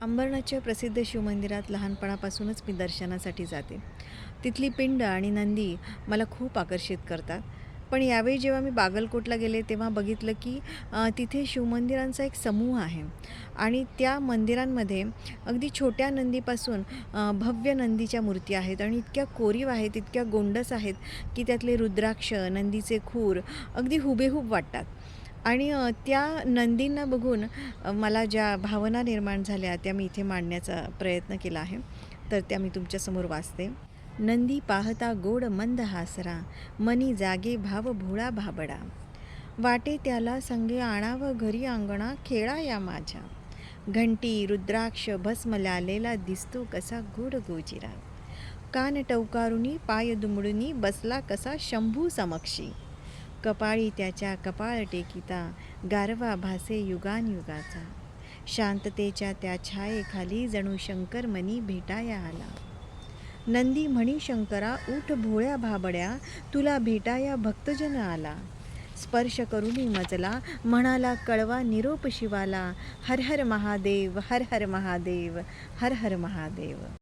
अंबरनाथच्या प्रसिद्ध शिवमंदिरात लहानपणापासूनच मी दर्शनासाठी जाते. तिथली पिंड आणि नंदी मला खूप आकर्षित करतात. पण यावेळी जेव्हा मी बागलकोटला गेले तेव्हा बघितलं की तिथे शिवमंदिरांचा एक समूह आहे. आणि त्या मंदिरांमध्ये अगदी छोट्या नंदीपासून भव्य नंदीच्या मूर्ती आहेत आणि इतक्या कोरीव आहेत इतक्या गोंडस आहेत की त्यातले रुद्राक्ष नंदीचे खूर अगदी हुबेहूब वाटतात. आणि त्या नंदींना बघून मला ज्या भावना निर्माण झाल्या त्या मी इथे मांडण्याचा प्रयत्न केला आहे. तर त्या मी तुमच्यासमोर वाचते. नंदी पाहता गोड मंद हासरा मनी जागे भाव भोळा भाबडा. वाटे त्याला संगे आणावं घरी अंगणा खेळा या माझ्या. घंटी रुद्राक्ष भस्म लालेला दिसतो कसा गोड गोजिरा. कान टवकारुनी पाय दुमडुनी बसला कसा शंभू समक्षी. कपाळी त्याच्या कपाळ टेकिता गारवा भासे युगानयुगाचा. शांततेच्या त्या छायेखाली जणू शंकर मनी भेटाया आला. नंदी म्हणी शंकरा उठ भोळ्या भाबड्या तुला भेटाया भक्तजन आला. स्पर्श करुनी मजला म्हणाला कळवा निरोप शिवाला. हर हर महादेव हर हर महादेव हर हर महादेव.